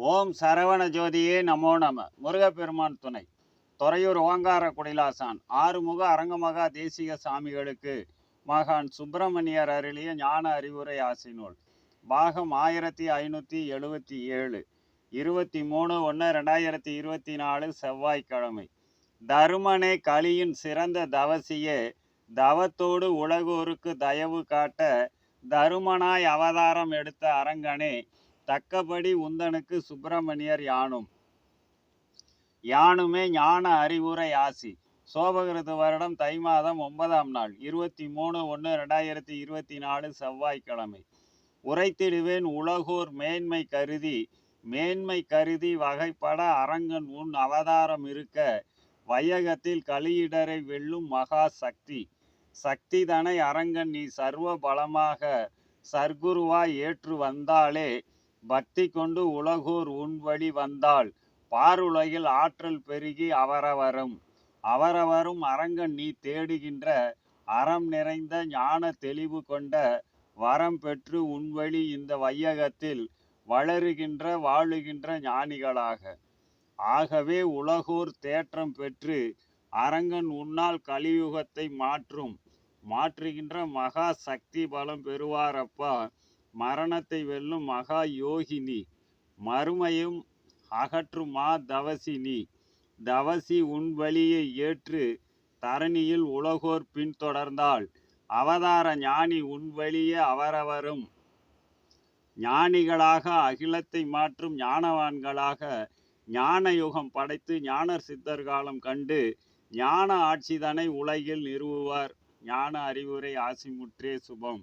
ஓம் சரவண ஜோதியே நமோ நம. முருகப்பெருமான் துணை. துறையூர் ஓங்கார குடிலாசான். ஆறுமுக அரங்கமகா தேசிக சாமிகளுக்கு மகான் சுப்பிரமணியர் அருளிய ஞான அறிவுரை ஆசினூல். பாகம் ஆயிரத்தி ஐநூற்றி எழுபத்தி ஏழு. இருபத்தி மூணு ஒன்று ரெண்டாயிரத்தி இருபத்தி நாலு செவ்வாய்க்கிழமை. தருமனே கலியின் சிறந்த தவசியே தவத்தோடு உலகோருக்கு தயவு காட்ட தருமனாய் அவதாரம் எடுத்த அரங்கனே தக்கபடி உந்தனுக்கு சுப்பிரமணியர் யானும். யானுமே ஞான அறிவுரை ஆசி. சோபகிருத வருடம் தை மாதம் ஒன்பதாம் நாள் இருபத்தி மூணு ஒன்று ரெண்டாயிரத்தி இருபத்தி நாலு செவ்வாய்க்கிழமை. உரைத்திடுவேன் உலகோர் மேன்மை கருதி மேன்மை கருதி வகைப்பட அரங்கன் உன் அவதாரம் இருக்க வையகத்தில் கலியிடரை வெல்லும் மகா சக்தி. சக்திதனை அரங்கன் நீ சர்வ பலமாக சர்க்குருவாய் ஏற்று வந்தாலே பக்தி கொண்டு உலகோர் உன் வழி வந்தால் பாருலகில் ஆற்றல் பெருகி அவரவரும். அவரவரும் அரங்கன் நீ தேடுகின்ற அறம் நிறைந்த ஞான தெளிவு கொண்ட வரம் பெற்று உன்வழி இந்த வையகத்தில் வளருகின்ற வாழுகின்ற ஞானிகளாக. ஆகவே உலகோர் தேற்றம் பெற்று அரங்கன் உன்னால் கலியுகத்தை மாற்றும். மாற்றுகின்ற மகா சக்தி பலம் பெறுவாரப்பா. மரணத்தை வெல்லும் மகா யோகினி மறுமையும் அகற்றும் மா தவசினி தவசி உன் வழியை ஏற்று தரணியில் உலகோர் பின்தொடர்ந்தாள். அவதார ஞானி உன் வழியே அவரவரும். ஞானிகளாக அகிலத்தை மாற்றும் ஞானவான்களாக ஞான யுகம் படைத்து ஞானர் சித்தர் காலம் கண்டு ஞான ஆட்சிதனை உலகில் நிறுவுவார். ஞான அறிவுரை ஆசிமுற்றே சுபம்.